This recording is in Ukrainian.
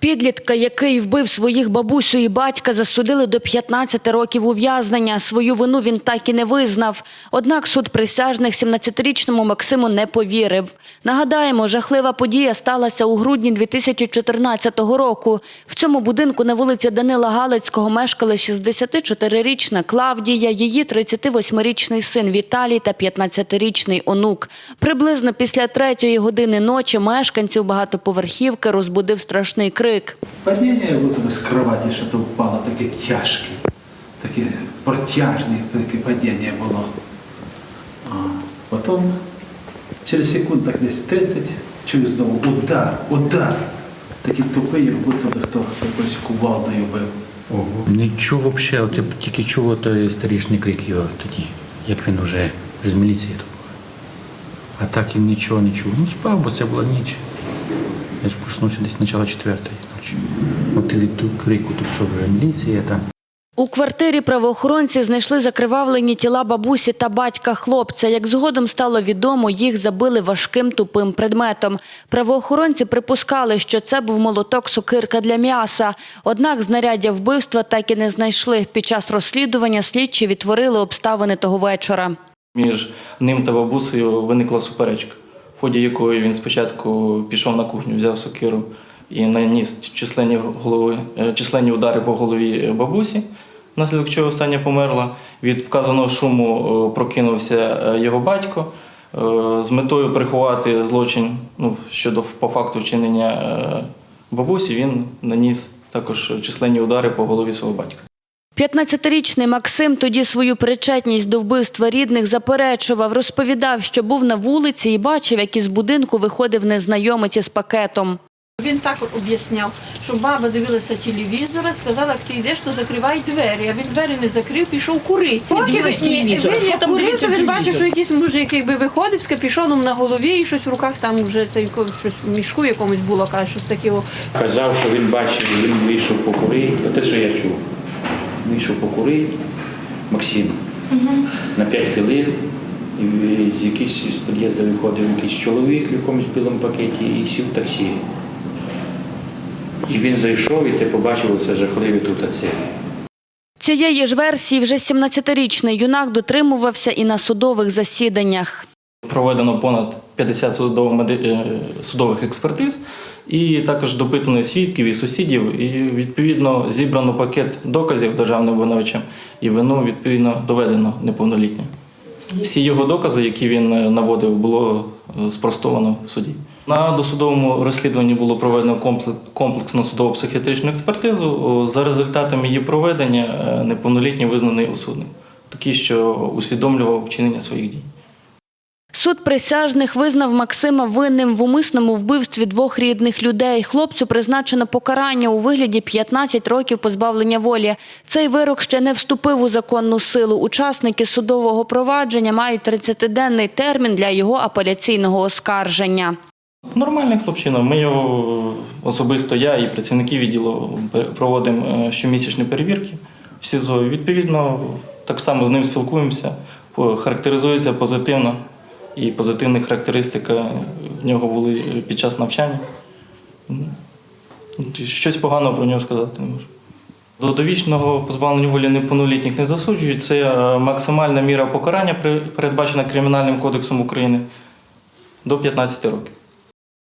Підлітка, який вбив своїх бабусю і батька, засудили до 15 років ув'язнення. Свою вину він так і не визнав. Однак суд присяжних 17-річному Максиму не повірив. Нагадаємо, жахлива подія сталася у грудні 2014 року. В цьому будинку на вулиці Данила Галицького мешкали 64-річна Клавдія, її 38-річний син Віталій та 15-річний онук. Приблизно після третьої години ночі мешканців багатоповерхівки розбудив страшний крик. Падіння вот з кроваті що то впало, таке тяжке, таке протяжне таке падіння було. А, потім через секунд так десь 30 чую знову удар, удар. Такий тупий, як будто хто якось кувалдою бив. Не чув взагалі, от я тільки чув той старішний крик його тоді, як він вже з міліції тут. А так і нічого не чув. Ну спав, бо це була ніч. Я ж проснувся десь начало четвертої ночі. От від того крику тут що вже міліція там. У квартирі правоохоронці знайшли закривавлені тіла бабусі та батька хлопця. Як згодом стало відомо, їх забили важким тупим предметом. Правоохоронці припускали, що це був молоток сокирка для м'яса. Однак знаряддя вбивства так і не знайшли. Під час розслідування слідчі відтворили обставини того вечора. Між ним та бабусею виникла суперечка, в ході якої він спочатку пішов на кухню, взяв сокиру і наніс численні, голови, е, численні удари по голові бабусі, внаслідок чого остання померла. Від вказаного шуму е, прокинувся е, його батько е, з метою приховати злочин ну, щодо по факту вчинення е, бабусі. Він наніс також численні удари по голові свого батька. 15-річний Максим тоді свою причетність до вбивства рідних заперечував, розповідав, що був на вулиці і бачив, як із будинку виходив незнайомець із пакетом. Він так об'ясняв, що баба дивилася телевізор, сказала, як ти йдеш, то закривай двері. А він двері не закрив, пішов курити. Поки він- Він як курив, то він бачив, що якийсь мужик якби виходив з капюшоном на голові і щось в руках там вже щось в мішку якомусь було, каже, щось таке. Казав, що він бачив, він вийшов покурити. Те, що я чув. Вийшов покурити Максим на 5 хвилин. І з якийсь з під'їзду виходив якийсь чоловік в якомусь білому пакеті і сів в таксі. І він зайшов, і ти побачив оце жахливе тут оце. Цієї ж версії вже 17-річний юнак дотримувався і на судових засіданнях. Проведено понад 50 судово- меди- е, судових експертиз, і також допитано свідків і сусідів, і відповідно зібрано пакет доказів державним обвинувачем, і вину відповідно доведено неповнолітнім. Всі його докази, які він е, наводив, було е, спростовано в суді. На досудовому розслідуванні було проведено комплекс- комплексну судово-психіатричну експертизу. За результатами її проведення неповнолітній визнаний осудним, такий, що усвідомлював вчинення своїх дій. Суд присяжних визнав Максима винним в умисному вбивстві двох рідних людей. Хлопцю призначено покарання у вигляді 15 років позбавлення волі. Цей вирок ще не вступив у законну силу. Учасники судового провадження мають 30-денний термін для його апеляційного оскарження. Нормальний хлопчина. Ми його особисто я і працівники відділу проводимо е, щомісячні перевірки в СІЗО. Відповідно, так само з ним спілкуємося, характеризується позитивно. І позитивні характеристики в нього були під час навчання. Ну, Щось поганого про нього сказати не можу. До довічного позбавлення волі неповнолітніх не засуджують. Це е, максимальна міра покарання, передбачена Кримінальним кодексом України до 15 років.